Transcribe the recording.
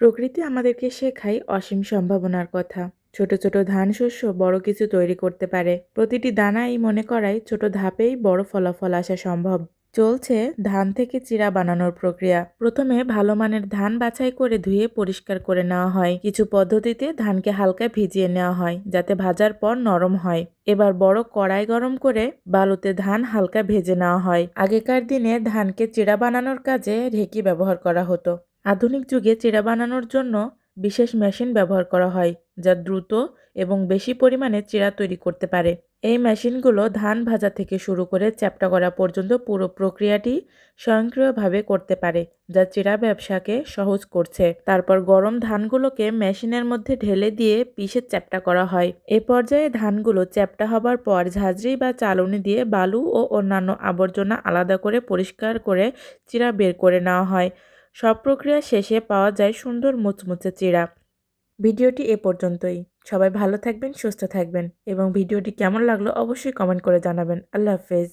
প্রকৃতি আমাদেরকে শেখায় অসীম সম্ভাবনার কথা। ছোট ছোট ধান শস্য বড় কিছু তৈরি করতে পারে। প্রতিটি দানাই মনে করায় ছোট ধাপেই বড় ফলাফল আসা সম্ভব। চলছে ধান থেকে চিরা বানানোর প্রক্রিয়া। প্রথমে ভালো মানের ধান বাছাই করে ধুয়ে পরিষ্কার করে নেওয়া হয়। কিছু পদ্ধতিতে ধানকে হালকা ভিজিয়ে নেওয়া হয়, যাতে ভাজার পর নরম হয়। এবার বড় কড়াই গরম করে বালুতে ধান হালকা ভেজে নেওয়া হয়। আগেকার দিনে ধানকে চিড়া বানানোর কাজে ঢেকি ব্যবহার করা হতো। আধুনিক যুগে চিড়া বানানোর জন্য বিশেষ মেশিন ব্যবহার করা হয়, যা দ্রুত এবং বেশি পরিমাণে চিড়া তৈরি করতে পারে। এই মেশিনগুলো ধান ভাজা থেকে শুরু করে চ্যাপ্টা করা পর্যন্ত পুরো প্রক্রিয়াটি স্বয়ংক্রিয়ভাবে করতে পারে, যা চিড়া ব্যবসাকে সহজ করছে। তারপর গরম ধানগুলোকে মেশিনের মধ্যে ঢেলে দিয়ে পিষে চ্যাপ্টা করা হয়। এ পর্যায়ে ধানগুলো চ্যাপ্টা হবার পর ঝাঁঝরি বা চালনি দিয়ে বালু ও অন্যান্য আবর্জনা আলাদা করে পরিষ্কার করে চিড়া বের করে নেওয়া হয়। সব প্রক্রিয়া শেষে পাওয়া যায় সুন্দর মুচমুচে চিড়া। ভিডিওটি এ পর্যন্তই। সবাই ভালো থাকবেন, সুস্থ থাকবেন এবং ভিডিওটি কেমন লাগল অবশ্যই কমেন্ট করে জানাবেন। আল্লাহ হাফেজ।